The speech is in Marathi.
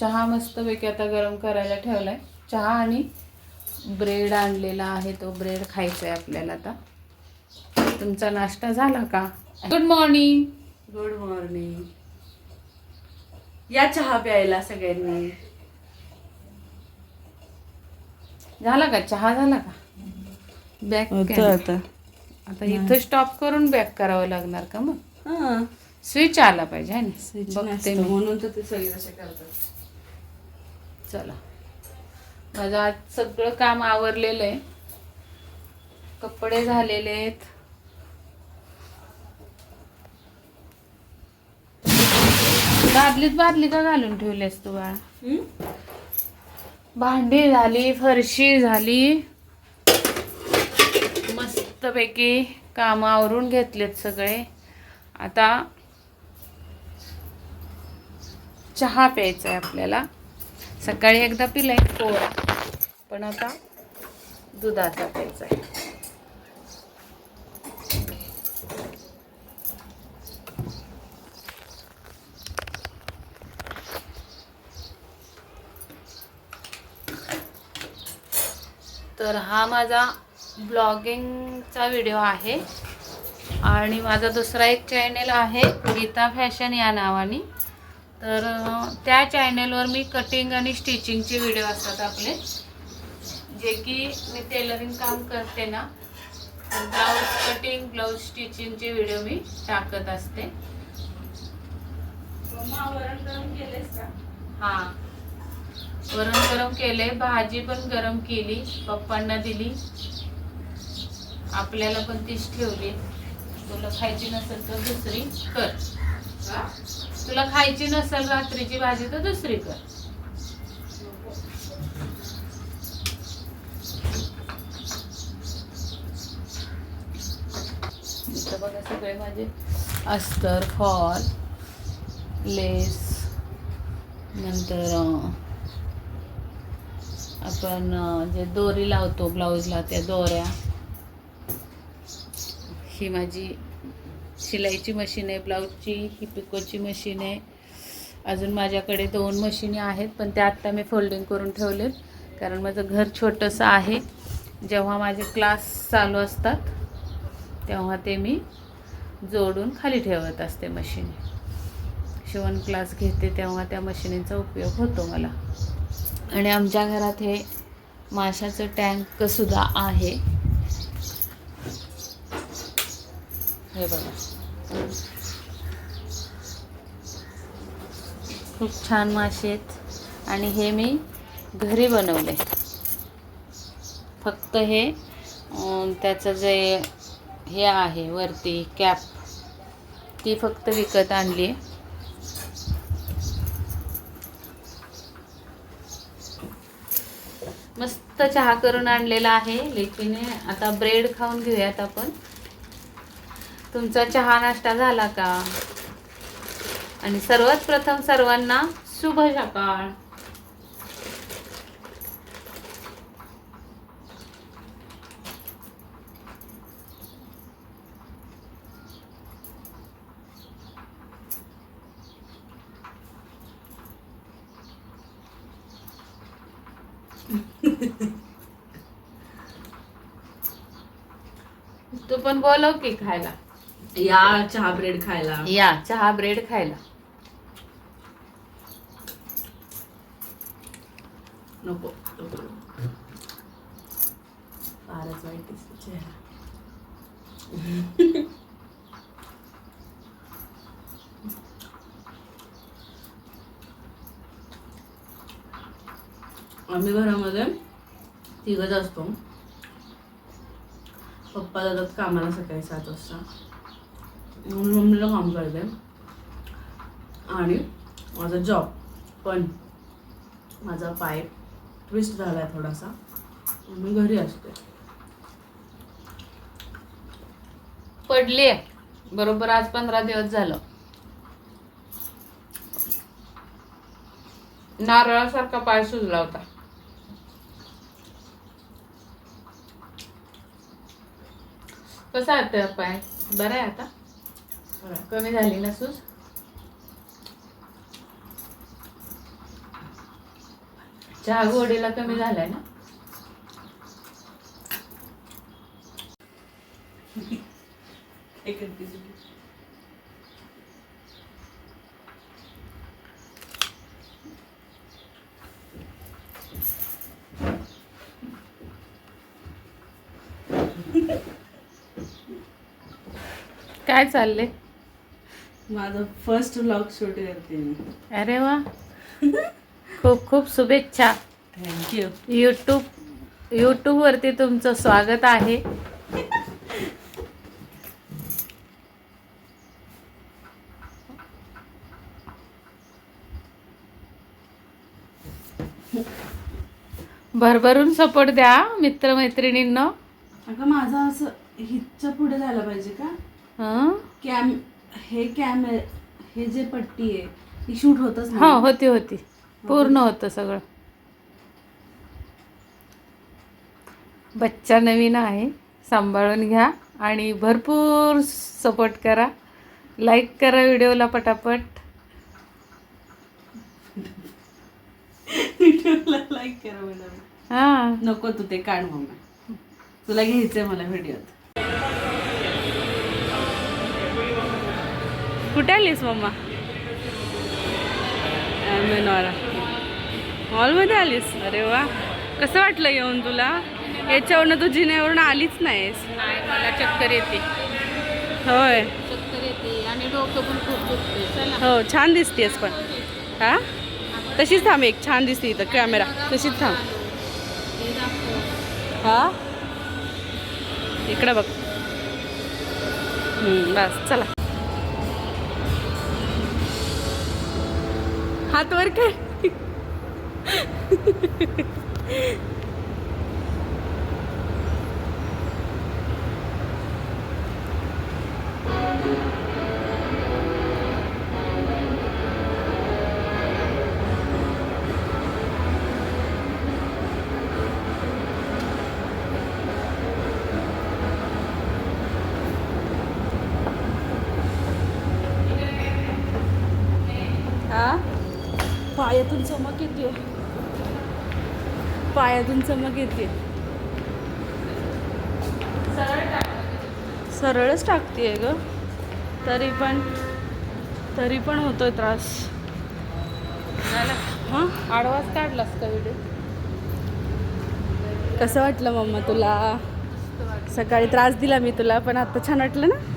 चहा मस्तपैकी आता गरम करायला ठेवलाय. चहा आणि ब्रेड आणलेला आहे तो ब्रेड खायचा आहे आपल्याला आता. तुमचा नाश्ता झाला का? गुड मॉर्निंग गुड मॉर्निंग या चहा प्यायला सगळ्यांनी. झाला का? चहा झाला का? बॅक आता. आता इथं स्टॉप करून बॅक करावं लागणार का मग? हा. स्विच आला पाहिजे है ना? म्हणून तर ते सगळे असे करतात. चला. माझं आज सगळं काम आवरलेलं आहे. कपडे झालेले आहेत. बादलीत बादली का घालून ठेवलीस तू बाळा? भांडी झाली फरशी झाली. मस्तपैकी काम आवरून घेतलेत सगळे. आता चहा प्यायचा आहे आपल्याला. सकाळी एकदा पिलाय कोरा पण आता दुधाचा प्यायचा आहे. तर हा माझा ब्लॉगिंगचा व्हिडिओ आहे. आणि माझा दुसरा एक चॅनेल आहे गीता फॅशन या नावाने. तर त्या चॅनेलवर मी कटिंग आणि स्टिचिंगचे व्हिडिओ असतात आपले. जे की मी टेलरिंग काम करते ना ब्लाऊज कटिंग ब्लाऊज स्टिचिंगचे व्हिडिओ मी टाकत असते. हां. वरण गरम केले भाजी पण गरम केली पप्पांना दिली. आपल्याला पण तीच ठेवली. तुला खायची नसेल तर दुसरी कर? तुला खायची नसेल रात्रीची भाजी तर दुसरी कर. बघा सगळे माझे अस्तर फॉल लेस नंतर आपण जे दोरी लावतो ब्लाऊजला त्या दोऱ्या. ही माझी शिलाईची मशीन आहे ब्लाऊजची ही पिकोची मशीन आहे. अजून माझ्याकडे दोन मशीनी आहेत पण त्या आत्ता मी फोल्डिंग करून ठेवलेत कारण माझं घर छोटंसं आहे. जेव्हा माझे क्लास चालू असतात तेव्हा ते मी जोडून खाली ठेवत असते मशीन. शिवण क्लास घेते तेव्हा त्या मशिनीचा उपयोग होतो मला. आणि आमच्या घरात हे माशाचं टँकसुद्धा आहे. हे बघा. खूप छान मासे आहेत. आणि हे मी घरी बनवले. फक्त हे त्याचं जे हे आहे वरती कॅप ती फक्त विकत आणली. आहे मस्त चहा करून आणलेला आहे. लेकीने आता ब्रेड खाऊन घेऊयात आपण. तुमचा चहा नाश्ता झाला का? आणि सर्वात प्रथम सर्वांना शुभ सकाळ. तू पण बोलव की खायला. या चहा ब्रेड खायला. या चहा ब्रेड खायला. नको फारच वाईट दिसतो चेहरा. आम्ही घरामध्ये तिघच असतो. पप्पा जातात कामाला सकाळी सात वाजता. म्हणून मम्मीला काम करते. आणि माझा जॉब पण माझा पाय ट्विस्ट झाला आहे थोडासा. मी घरी असते. पडली बरोबर आज पंधरा दिवस झालं. नारळासारखा पाय सुजला होता. कसा आहे पाय? बरा आहे आता? कमी झाली ना सूज चहा गोडीला कमी झालाय ना. काय चाललंय? माझं फर्स्ट व्लॉग शूट करते मी. अरे वा. खूप खूप शुभेच्छा. थँक्यू यूट्यूब यूट्यूबवरती तुमचं स्वागत आहे. भरभरून सपोर्ट द्या मित्रमैत्रिणींना. अगं माझं असं हिच्या पुढे झालं पाहिजे का? हं? कॅम हे कॅमे हे जे पट्टी आहे ती शूट होतच हो होती होती. पूर्ण होतं सगळं. बच्चा नवीन आहे सांभाळून घ्या आणि भरपूर सपोर्ट करा. लाईक करा व्हिडिओला पटापट. व्हिडिओला लाईक करा मॅडम हां. नको तू ते काढ मम्मा. तुला घ्यायचंय मला व्हिडिओत. कुठे आलीस मम्मा मेनवारा मॉलमध्ये आलीस अरे वा कसं वाटलं येऊन तुला याच्यावरनं तू जिन्यावरून आलीच नाहीस नाही मला चक्कर येते होय चक्कर येते आणि डोकं पण खूप दुखते चला हो छान दिसतेस पण हा तशीच थांब एक छान दिसते इथं कॅमेरा तशीच थांब हे इकडं बघ बस चला हात वर काय? पायातून चमक येते. पायातून चमक येते. सरळच टाकते ग. तरी पण तरी पण होतोय त्रास. हा? आडवाच काढलास का व्हिडिओ? कसं वाटलं मम्मा तुला? सकाळी त्रास दिला मी तुला पण आता छान वाटलं ना?